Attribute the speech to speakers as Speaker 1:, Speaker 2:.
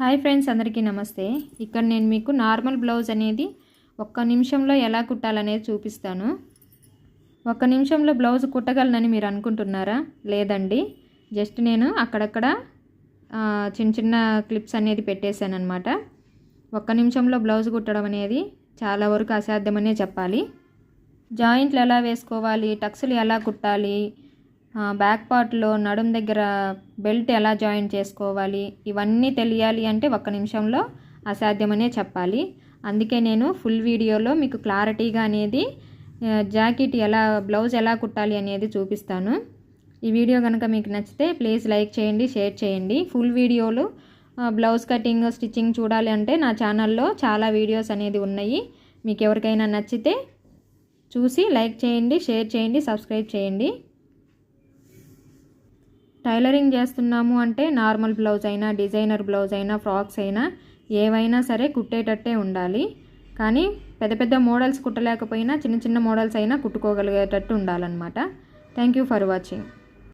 Speaker 1: Hi friends అందరికీ నమస్తే. ఇక్కడ నేను మీకు నార్మల్ బ్లౌజ్ అనేది ఒక్క నిమిషంలో ఎలా కుట్టాలనేది చూపిస్తాను. ఒక్క నిమిషంలో బ్లౌజ్ కుట్టగలనని మీరు అనుకుంటున్నారా? లేదండి. జస్ట్ నేను అక్కడక్కడ చిన్న చిన్న క్లిప్స్ అనేది పెట్టేశాను అనమాట ఒక్క నిమిషంలో బ్లౌజ్ కుట్టడం అనేది చాలా వరకు అసాధ్యమనే చెప్పాలి. జాయింట్లు ఎలా వేసుకోవాలి? టక్స్లు ఎలా కుట్టాలి? బ్యాక్ పార్ట్లో నడుం దగ్గర బెల్ట్ ఎలా జాయిన్ చేసుకోవాలి ఇవన్నీ తెలియాలి అంటే ఒక్క నిమిషంలో అసాధ్యమనే చెప్పాలి. అందుకే నేను ఫుల్ వీడియోలో మీకు క్లారిటీగా అనేది జాకెట్ ఎలా బ్లౌజ్ ఎలా కుట్టాలి అనేది చూపిస్తాను. ఈ వీడియో కనుక మీకు నచ్చితే ప్లీజ్ లైక్ చేయండి షేర్ చేయండి. ఫుల్ వీడియోలు బ్లౌజ్ కటింగ్ స్టిచ్చింగ్ చూడాలి అంటే నా ఛానల్లో చాలా వీడియోస్ అనేది ఉన్నాయి. మీకు ఎవరికైనా నచ్చితే చూసి లైక్ చేయండి షేర్ చేయండి సబ్స్క్రైబ్ చేయండి. టైలరింగ్ చేస్తున్నాము అంటే నార్మల్ బ్లౌజ్ అయినా డిజైనర్ బ్లౌజ్ అయినా ఫ్రాక్స్ అయినా ఏవైనా సరే కుట్టేటట్టే ఉండాలి. కానీ పెద్ద పెద్ద మోడల్స్ కుట్టలేకపోయినా చిన్న చిన్న మోడల్స్ అయినా కుట్టుకోగలిగేటట్టు ఉండాలన్నమాట. Thank you for watching